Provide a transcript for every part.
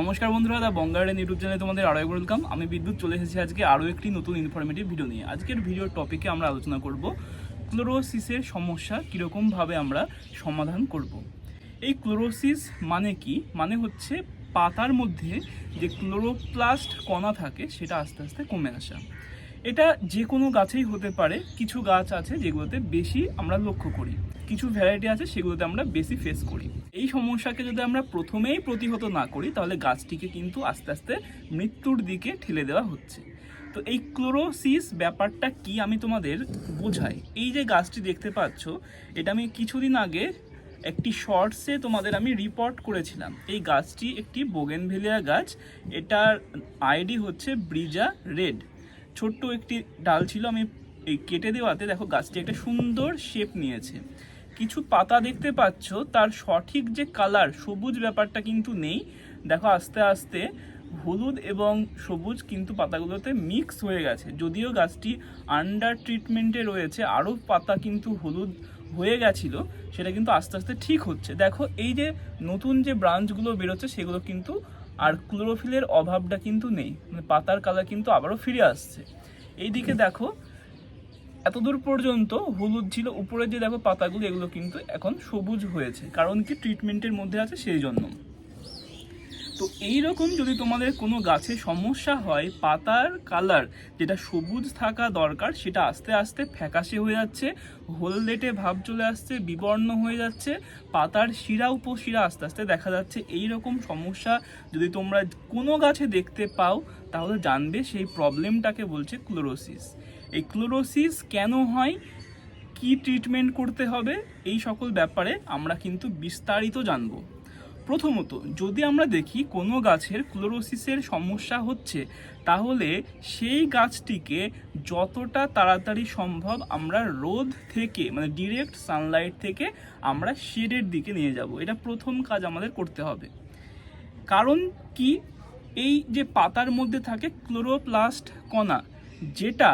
নমস্কার বন্ধুরা দা বঙ্গারেন ইউটিউব চ্যানেলে তোমাদের আরও ওয়েলকাম আমি বিদ্যুৎ চলে এসেছি আজকে আরও একটি নতুন ইনফরমেটিভ ভিডিও নিয়ে। আজকের ভিডিওর টপিকে আমরা আলোচনা করব ক্লোরোসিসের সমস্যা কীরকমভাবে আমরা সমাধান করব। এই ক্লোরোসিস মানে কি? মানে হচ্ছে পাতার মধ্যে যে ক্লোরোপ্লাস্ট কণা থাকে, সেটা আস্তে আস্তে কমে আসা। এটা যে কোনো গাছেই হতে পারে। কিছু গাছ আছে যেগুলোতে বেশি আমরা লক্ষ্য করি। কিছু ভ্যারাইটি আছে সেগুলোতে আমরা বেশি ফেস করি। এই সমস্যাকে যদি আমরা প্রথমেই প্রতিহত না করি, তাহলে গাছটিকে কিন্তু আস্তে আস্তে মৃত্যুর দিকে ঠেলে দেওয়া হচ্ছে। তো এই ক্লোরোসিস ব্যাপারটা কি আমি তোমাদের বোঝাই। এই যে গাছটি দেখতে পাচ্ছ, এটা আমি কিছুদিন আগে একটি শর্টসে তোমাদের আমি রিপোর্ট করেছিলাম। এই গাছটি একটি বোগেনভেলিয়া গাছ। এটার আইডি হচ্ছে ব্রিজা রেড ছোট্ট একটি ডাল ছিল, আমি এই কেটে দেওয়াতে দেখো গাছটি একটা সুন্দর শেপ নিয়েছে। কিছু পাতা দেখতে পাচ্ছ, তার সঠিক যে কালার সবুজ ব্যাপারটা কিন্তু নেই। দেখো আস্তে আস্তে হলুদ এবং সবুজ কিন্তু পাতাগুলোতে মিক্স হয়ে গেছে। যদিও গাছটি আন্ডার ট্রিটমেন্টে রয়েছে, আরও পাতা কিন্তু হলুদ হয়ে গেছিল, সেটা কিন্তু আস্তে আস্তে ঠিক হচ্ছে। দেখো এই যে নতুন যে ব্রাঞ্চগুলো বেরোচ্ছে, সেগুলো কিন্তু আর ক্লোরোফিলের অভাবটা কিন্তু নেই মানে পাতার কালার কিন্তু আবারও ফিরে আসছে। এইদিকে দেখো, এতদূর পর্যন্ত হলুদ ছিল, উপরে যে দেখো পাতাগুলো, এগুলো কিন্তু এখন সবুজ হয়েছে, কারণ কি ট্রিটমেন্টের মধ্যে আছে সেই জন্য। তো এই রকম যদি তোমাদের কোনো গাছে সমস্যা হয়, পাতার কালার যেটা সবুজ থাকা দরকার, সেটা আস্তে আস্তে ফ্যাকাশে হয়ে যাচ্ছে, হলদেটে ভাব চলে আসছে, বিবর্ণ হয়ে যাচ্ছে, পাতার শিরা, উপশিরা আস্তে আস্তে দেখা যাচ্ছে। এই রকম সমস্যা যদি তোমরা কোনো গাছে দেখতে পাও, তাহলে জানবে সেই প্রবলেমটাকে বলছে ক্লোরোসিস এই ক্লোরোসিস কেন হয়? কি ট্রিটমেন্ট করতে হবে? এই সকল ব্যাপারে আমরা কিন্তু বিস্তারিত জানব। প্রথমত, যদি আমরা দেখি কোনো গাছের ক্লোরোসিসের সমস্যা হচ্ছে, তাহলে সেই গাছটিকে যতটা তাড়াতাড়ি সম্ভব আমরা রোদ থেকে মানে ডিরেক্ট সানলাইট থেকে আমরা শেডের দিকে নিয়ে যাব। এটা প্রথম কাজ আমাদের করতে হবে। কারণ কি? এই যে পাতার মধ্যে থাকে ক্লোরোপ্লাস্ট কণা, যেটা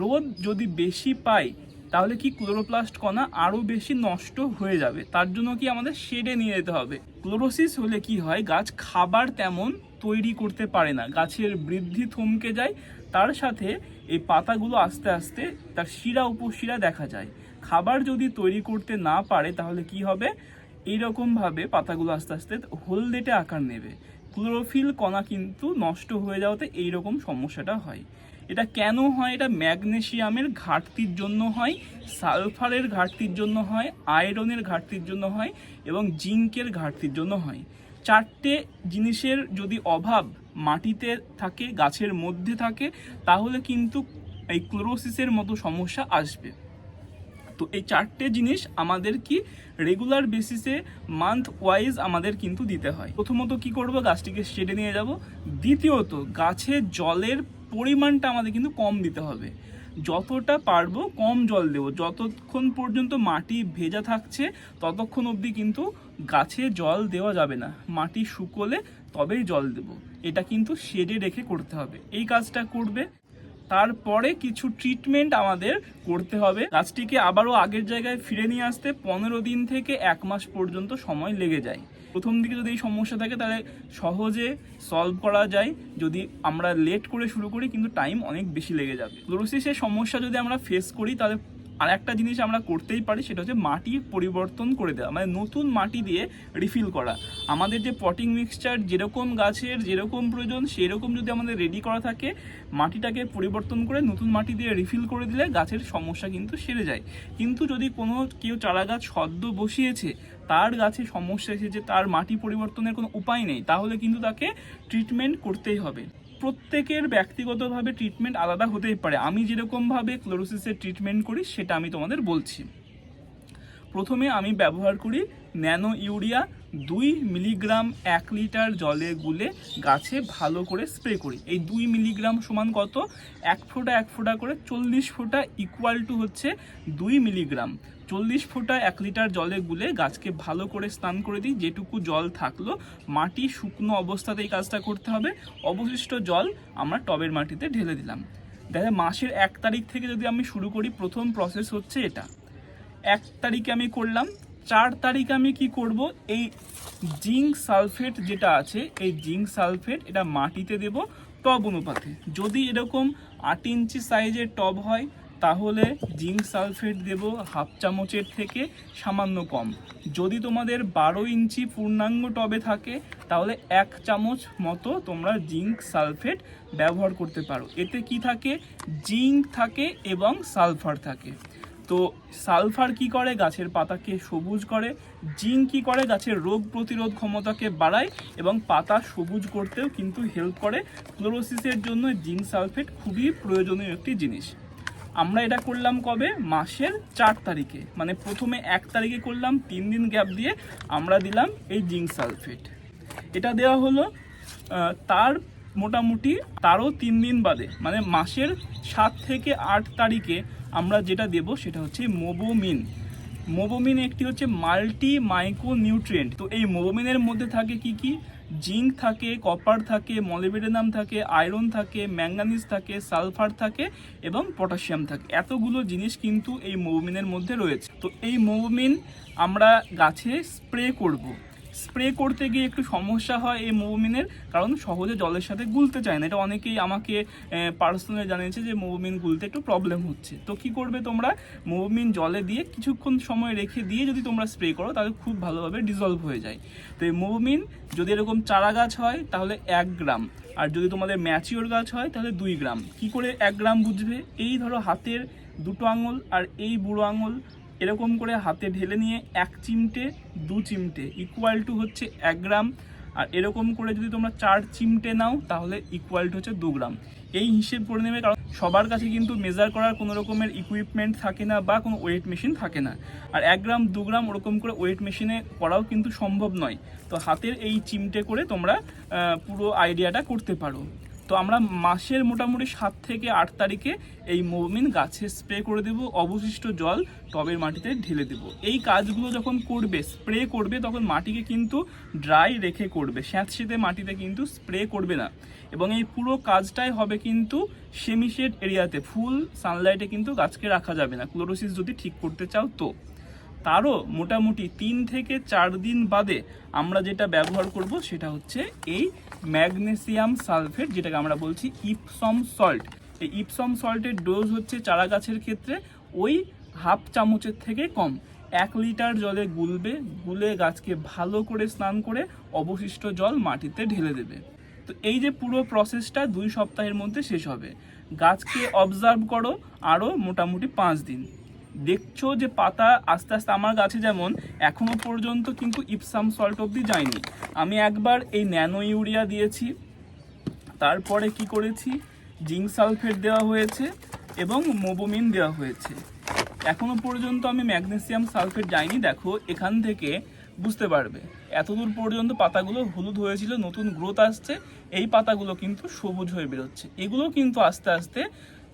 রোদ যদি বেশি পায় তাহলে কি ক্লোরোপ্লাস্ট কণা আরও বেশি নষ্ট হয়ে যাবে? তার জন্য কি আমাদের শেডে নিয়ে যেতে হবে? ক্লোরোসিস হলে কি হয়, গাছ খাবার তেমন তৈরি করতে পারে না। গাছের বৃদ্ধি থমকে যায়, তার সাথে এই পাতাগুলো আস্তে আস্তে তার শিরা উপশিরা দেখা যায়। খাবার যদি তৈরি করতে না পারে, তাহলে কি হবে? এইরকমভাবে পাতাগুলো আস্তে আস্তে হলদেটে আকার নেবে। ক্লোরোফিল কণা কিন্তু নষ্ট হয়ে যাওয়াতে এইরকম সমস্যাটা হয়। এটা কেন হয়? এটা ম্যাগনেসিয়ামের ঘাটতির জন্য হয়, সালফারের ঘাটতির জন্য হয়, আয়রনের ঘাটতির জন্য হয় এবং জিঙ্কের ঘাটতির জন্য হয়। চারটে জিনিসের যদি অভাব মাটিতে থাকে, গাছের মধ্যে থাকে, তাহলে কিন্তু এই ক্লোরোসিসের মতো সমস্যা আসবে। তো এই চারটে জিনিস আমাদের কি রেগুলার বেসিসে মান্থ ওয়াইজ আমাদের কিন্তু দিতে হয়। প্রথমত কি করব? গাছটিকে শেডে নিয়ে যাব। দ্বিতীয়ত, গাছে জলের পরিমাণটা আমাদের কিন্তু কম দিতে হবে। যতটা পারব কম জল দেবো। যতক্ষণ পর্যন্ত মাটি ভেজা থাকছে, ততক্ষণ অবধি কিন্তু গাছে জল দেওয়া যাবে না। মাটি শুকোলে তবেই জল দেবো। এটা কিন্তু শেডে রেখে করতে হবে। এই কাজটা করবে। তারপরে কিছু ট্রিটমেন্ট আমাদের করতে হবে। গাছটিকে আবারও আগের জায়গায় ফিরে নিয়ে আসতে পনেরো দিন থেকে এক মাস পর্যন্ত সময় লেগে যায়। প্রথম দিকে যদি এই সমস্যা থাকে, তাহলে সহজে সলভ করা যায়। যদি আমরা লেট করে শুরু করি, কিন্তু টাইম অনেক বেশি লেগে যাবে। ক্লোরোসিসের সমস্যা যদি আমরা ফেস করি, তাহলে আর একটা জিনিস আমরা করতেই পারি, সেটা হচ্ছে মাটি পরিবর্তন করে দেওয়া মানে নতুন মাটি দিয়ে রিফিল করা। আমাদের যে পটিং মিক্সচার যেরকম গাছের যেরকম প্রয়োজন, সেরকম যদি আমাদের রেডি করা থাকে, মাটিটাকে পরিবর্তন করে নতুন মাটি দিয়ে রিফিল করে দিলে গাছের সমস্যা কিন্তু সেরে যায়। কিন্তু যদি কোনো কেউ চারা গাছ সদ্য বসিয়েছে, তার গাছে সমস্যা এসেছে, তার মাটি পরিবর্তনের কোনো উপায় নেই, তাহলে কিন্তু তাকে ট্রিটমেন্ট করতেই হবে। প্রত্যেকের ব্যক্তিগতভাবে ট্রিটমেন্ট আলাদা হতেই পারে। আমি যেরকমভাবে ক্লোরোসিসের ট্রিটমেন্ট করি, সেটা আমি তোমাদের বলছি। প্রথমে আমি ব্যবহার করি ন্যানো ইউরিয়া দুই মিলিগ্রাম এক লিটার জলে গুলে গাছে ভালো করে স্প্রে করি। এই দুই মিলিগ্রাম সমান কত? এক ফোঁটা এক ফোঁটা করে চল্লিশ ফোঁটা ইকুয়াল টু হচ্ছে দুই মিলিগ্রাম। চল্লিশ ফোঁটা এক লিটার জলে গুলে গাছকে ভালো করে স্নান করে দিই, যেটুকু জল থাকল। মাটি শুকনো অবস্থাতে এই কাজটা করতে হবে। অবশিষ্ট জল আমরা টবের মাটিতে ঢেলে দিলাম। দেখা মাসের এক তারিখ থেকে যদি আমি শুরু করি, প্রথম প্রসেস হচ্ছে এটা। এক তারিখে আমি করলাম চার তারিখ আমি কি করব? এই জিঙ্ক সালফেট যেটা আছে, এই জিঙ্ক সালফেট এটা মাটিতে দেব টব অনুপাতে। যদি এরকম আট ইঞ্চি সাইজের টব হয়, তাহলে জিঙ্ক সালফেট দেব হাফ চামচের থেকে সামান্য কম। যদি তোমাদের বারো ইঞ্চি পূর্ণাঙ্গ টবে থাকে, তাহলে এক চামচ মতো তোমরা জিঙ্ক সালফেট ব্যবহার করতে পারো। এতে কি থাকে? জিঙ্ক থাকে এবং সালফার থাকে। তো সালফার কি করে? গাছের পাতাকে সবুজ করে। জিঙ্ক কি করে? গাছের রোগ প্রতিরোধ ক্ষমতাকে বাড়ায় এবং পাতা সবুজ করতেও কিন্তু হেল্প করে। ক্লোরোসিসের জন্য জিঙ্ক সালফেট খুবই প্রয়োজনীয় একটি জিনিস। আমরা এটা করলাম কবে? মাসের চার তারিখে। মানে প্রথমে এক তারিখে করলাম, তিন দিন গ্যাপ দিয়ে আমরা দিলাম এই জিঙ্ক সালফেট। এটা দেওয়া হলো তার মোটামুটি তারও তিন দিন বাদে। মানে মাসের সাত থেকে আট তারিখে আমরা যেটা দেব সেটা হচ্ছে মোবোমিন। মোবোমিন একটি হচ্ছে মাল্টি মাইক্রো নিউট্রিয়েন্ট তো এই মোবোমিনের মধ্যে থাকে কি কি? জিঙ্ক থাকে, কপার থাকে মলিবেডেনাম থাকে আয়রন থাকে ম্যাঙ্গানিজ থাকে সালফার থাকে এবং পটাশিয়াম থাকে। এতগুলো জিনিস কিন্তু এই মোবোমিনের মধ্যে রয়েছে। তো এই মোবোমিন আমরা গাছে স্প্রে করব। স্প্রে করতে গিয়ে একটু সমস্যা হয় এই মোবোমিনের কারণ সহজে জলের সাথে গুলতে চায় না। এটা অনেকেই আমাকে পার্সোনালি জানিয়েছে যে মোবোমিন গুলতে একটু প্রবলেম হচ্ছে। তো কি করবে তোমরা? মোবোমিন জলে দিয়ে কিছুক্ষণ সময় রেখে দিয়ে যদি তোমরা স্প্রে করো, তাহলে খুব ভালোভাবে ডিজলভ হয়ে যায়। তো এই মোবোমিন যদি এরকম চারা গাছ হয়, তাহলে এক গ্রাম। আর যদি তোমাদের ম্যাচিওর গাছ হয়, তাহলে দুই গ্রাম। কি করে এক গ্রাম বুঝবে? এই ধরো হাতের দুটো আঙুল আর এই বুড়ো আঙুল এরকম করে হাতে ঢেলে নিয়ে এক চিমটে, দু চিমটে ইকুয়াল টু হচ্ছে এক গ্রাম। আর এরকম করে যদি তোমরা চার চিমটে নাও, তাহলে ইকুয়াল টু হচ্ছে দু গ্রাম। এই হিসেব করে নেবে, কারণ সবার কাছে কিন্তু মেজার করার কোনো রকমের ইকুইপমেন্ট থাকে না বা কোনো ওয়েট মেশিন থাকে না। আর এক গ্রাম, দু গ্রাম ওরকম করে ওয়েট মেশিনে করাও কিন্তু সম্ভব নয়। তো হাতের এই চিমটে করে তোমরা পুরো আইডিয়াটা করতে পারো। তো আমরা মাসের মোটামুটি সাত থেকে আট তারিখে এই মোমিন গাছে স্প্রে করে দেব, অবশিষ্ট জল টবের মাটিতে ঢেলে দেব। এই কাজগুলো যখন করবে, স্প্রে করবে, তখন মাটিকে কিন্তু ড্রাই রেখে করবে। স্যাঁতসেঁতে মাটিতে কিন্তু স্প্রে করবে না। এবং এই পুরো কাজটাই হবে কিন্তু সেমিশেড এরিয়াতে। ফুল সানলাইটে কিন্তু গাছকে রাখা যাবে না। ক্লোরোসিস যদি ঠিক করতে চাও তো। তারও মোটামুটি তিন থেকে চার দিন বাদে আমরা যেটা ব্যবহার করব সেটা হচ্ছে এই ম্যাগনেসিয়াম সালফেট, যেটাকে আমরা বলছি ইপসম সল্ট। এই ইপসম সল্টের ডোজ হচ্ছে চারা গাছের ক্ষেত্রে ওই হাফ চামচের থেকে কম। এক লিটার জলে গুলবে, গুলে গাছকে ভালো করে স্নান করে অবশিষ্ট জল মাটিতে ঢেলে দেবে। তো এই যে পুরো প্রসেসটা দুই সপ্তাহের মধ্যে শেষ হবে। গাছকে অবজার্ভ করো আরও মোটামুটি পাঁচ দিন। দেখছ যে পাতা আস্তে আস্তে আমার গাছে যেমন, এখনও পর্যন্ত কিন্তু ইপসাম সল্ট অবধি যায়নি। আমি একবার এই ন্যানো ইউরিয়া দিয়েছি, তারপরে কি করেছি? জিঙ্ক সালফেট দেওয়া হয়েছে এবং মোবোমিন দেওয়া হয়েছে। এখনও পর্যন্ত আমি ম্যাগনেসিয়াম সালফেট যাইনি দেখো, এখান থেকে বুঝতে পারবে। এতদূর পর্যন্ত পাতাগুলো হলুদ হয়েছিল, নতুন গ্রোথ আসছে, এই পাতাগুলো কিন্তু সবুজ হয়ে বেরোচ্ছে। এগুলো কিন্তু আস্তে আস্তে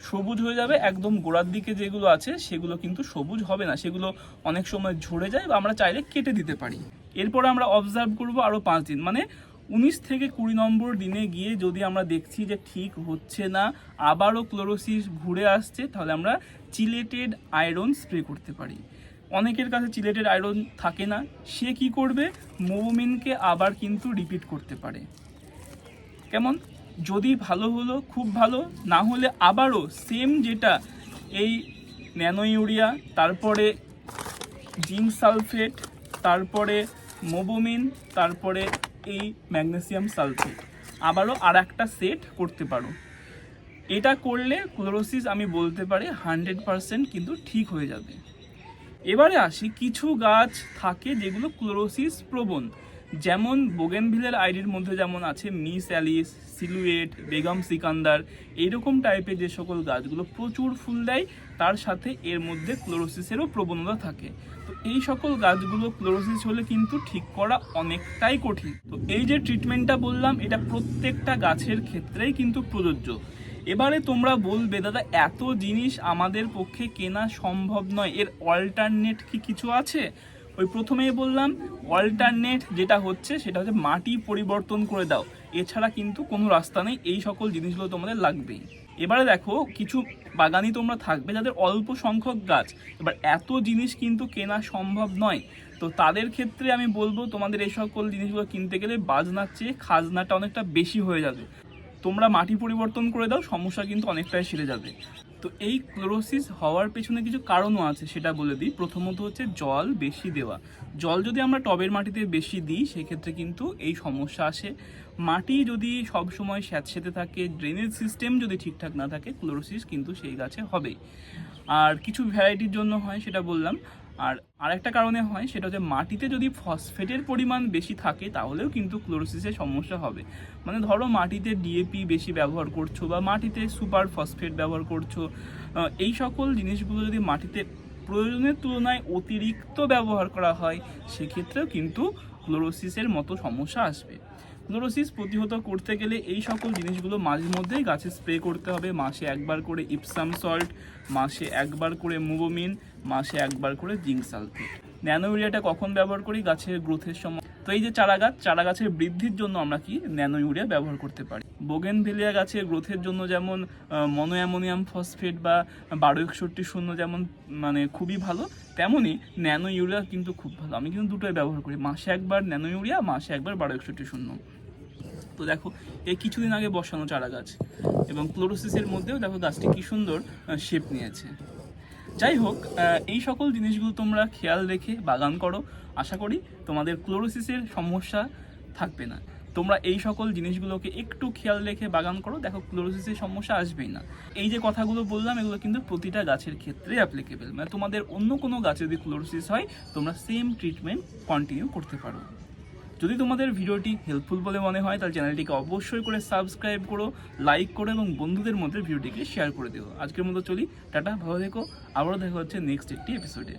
সবুজ হয়ে যাবে, একদম গোড়ার দিকে যেগুলো আছে সেগুলো কিন্তু সবুজ হবে না। সেগুলো অনেক সময় ঝরে যায় বা আমরা চাইলে কেটে দিতে পারি। এরপর আমরা অবজার্ভ করব আরও পাঁচ দিন। মানে উনিশ থেকে কুড়ি নম্বর দিনে গিয়ে যদি আমরা দেখছি যে ঠিক হচ্ছে না, আবারও ক্লোরোসিস ঘুরে আসছে, তাহলে আমরা চিলেটেড আয়রন স্প্রে করতে পারি। অনেকের কাছে চিলেটেড আয়রন থাকে না। সে কি করবে? মোবোমিনকে আবার কিন্তু রিপিট করতে পারে। কেমন? যদি ভালো হলো, খুব ভালো। না হলে আবারও সেম যেটা এই ন্যানো ইউরিয়া তারপরে জিঙ্ক সালফেট, তারপরে মোবোমিন, তারপরে এই ম্যাগনেসিয়াম সালফেট। আবারও আর একটা সেট করতে পারো। এটা করলে ক্লোরোসিস আমি বলতে পারি হান্ড্রেড পারসেন্ট কিন্তু ঠিক হয়ে যাবে। এবারে আসি, কিছু গাছ থাকে যেগুলো ক্লোরোসিস প্রবণ। যেমন বোগেনভিলের আইডির মধ্যে যেমন আছে Miss Alice, silhouette, Begum Sikandar, এইরকম টাইপের যে সকল গাছগুলো প্রচুর ফুল দেয়, তার সাথে এর মধ্যে ক্লোরোসিসেরও প্রবণতা থাকে। তো এই সকল গাছগুলো ক্লোরোসিস হলে কিন্তু ঠিক করা অনেকটাই কঠিন। তো এই যে ট্রিটমেন্টটা বললাম, এটা প্রত্যেকটা গাছের ক্ষেত্রেই কিন্তু প্রযোজ্য। এবারে তোমরা বলবে, দাদা, এত জিনিস আমাদের পক্ষে কেনা সম্ভব নয়। এর অল্টারনেট কি কিছু আছে? ওই প্রথমেই বললাম অল্টারনেট যেটা হচ্ছে, সেটা হচ্ছে মাটি পরিবর্তন করে দাও। এছাড়া কিন্তু কোনো রাস্তা নেই, এই সকল জিনিসগুলো তোমাদের লাগবেই। এবারে দেখো, কিছু বাগানি তোমরা থাকবে যাদের অল্প সংখ্যক গাছ। এবার এত জিনিস কিন্তু কেনা সম্ভব নয়। তো তাদের ক্ষেত্রে আমি বলব, তোমাদের এই সকল জিনিসগুলো কিনতে গেলে বাজনার চেয়ে খাজনাটা অনেকটা বেশি হয়ে যাবে। তোমরা মাটি পরিবর্তন করে দাও, সমস্যা কিন্তু অনেকটাই সেরে যাবে। তো এই ক্লোরোসিস হওয়ার পেছনে কিছু কারণও আছে, সেটা বলে দিই। প্রথমত হচ্ছে জল বেশি দেওয়া। জল যদি আমরা টবের মাটিতে বেশি দিই, সেক্ষেত্রে কিন্তু এই সমস্যা আসে। মাটি যদি সবসময় স্যাঁতসেঁতে থাকে ড্রেনেজ সিস্টেম যদি ঠিকঠাক না থাকে, ক্লোরোসিস কিন্তু সেই গাছে হবেই। আর কিছু ভ্যারাইটির জন্য হয়, সেটা বললাম। আর আরেকটা কারণে হয়, সেটা হচ্ছে মাটিতে যদি ফসফেটের পরিমাণ বেশি থাকে, তাহলেও কিন্তু ক্লোরোসিসের সমস্যা হবে। মানে ধরো মাটিতে ডিএপি বেশি ব্যবহার করছ বা মাটিতে সুপার ফসফেট ব্যবহার করছ এই সকল জিনিসগুলো যদি মাটিতে প্রয়োজনের তুলনায় অতিরিক্ত ব্যবহার করা হয়, সেক্ষেত্রেও কিন্তু ক্লোরোসিসের মতো সমস্যা আসবে। ক্লোরোসিস প্রতিহত করতে গেলে এই সকল জিনিসগুলো মাঝে মধ্যেই গাছে স্প্রে করতে হবে। মাসে একবার করে ইপসাম সল্ট, মাসে একবার করে মুভোমিন মাসে একবার করে জিঙ্ক সালফেট। ন্যানো ইউরিয়াটা কখন ব্যবহার করি? গাছের গ্রোথের সময়। তো এই যে চারা গাছ চারা গাছের বৃদ্ধির জন্য আমরা কি ন্যানো ইউরিয়া ব্যবহার করতে পারি? বোগেন ভেলিয়া গাছের গ্রোথের জন্য যেমন মনো অ্যামোনিয়াম ফসফেট বা বারো একষট্টি শূন্য যেমন মানে খুবই ভালো তেমনই ন্যানো ইউরিয়া কিন্তু খুব ভালো। আমি কিন্তু দুটোই ব্যবহার করি। মাসে একবার ন্যানো ইউরিয়া মাসে একবার বারো একষট্টি শূন্য। তো দেখো, এই কিছুদিন আগে বসানো চারা গাছ এবং ক্লোরোসিসের মধ্যেও দেখো গাছটি কি সুন্দর শেপ নিয়েছে। যাই হোক এই সকল জিনিসগুলো তোমরা খেয়াল রেখে বাগান করো। আশা করি তোমাদের ক্লোরোসিসের সমস্যা থাকবে না। তোমরা এই সকল জিনিসগুলোকে একটু খেয়াল রেখে বাগান করো। দেখো, ক্লোরোসিসের সমস্যা আসবেই না। এই যে কথাগুলো বললাম, এগুলো কিন্তু প্রতিটা গাছের ক্ষেত্রে অ্যাপ্লিকেবল মানে তোমাদের অন্য কোনো গাছে যদি ক্লোরোসিস হয়, তোমরা সেম ট্রিটমেন্ট কন্টিনিউ করতে পারো। যদি তোমাদের ভিডিওটি হেল্পফুল বলে মনে হয়, তাহলে চ্যানেলটিকে অবশ্যই করে সাবস্ক্রাইব করো লাইক করো এবং বন্ধুদের মধ্যে ভিডিওটিকে শেয়ার করে দিও। আজকের মতো চলি, টাটা, ভালো থেকো, আবারও দেখা হচ্ছে নেক্সট একটি এপিসোডে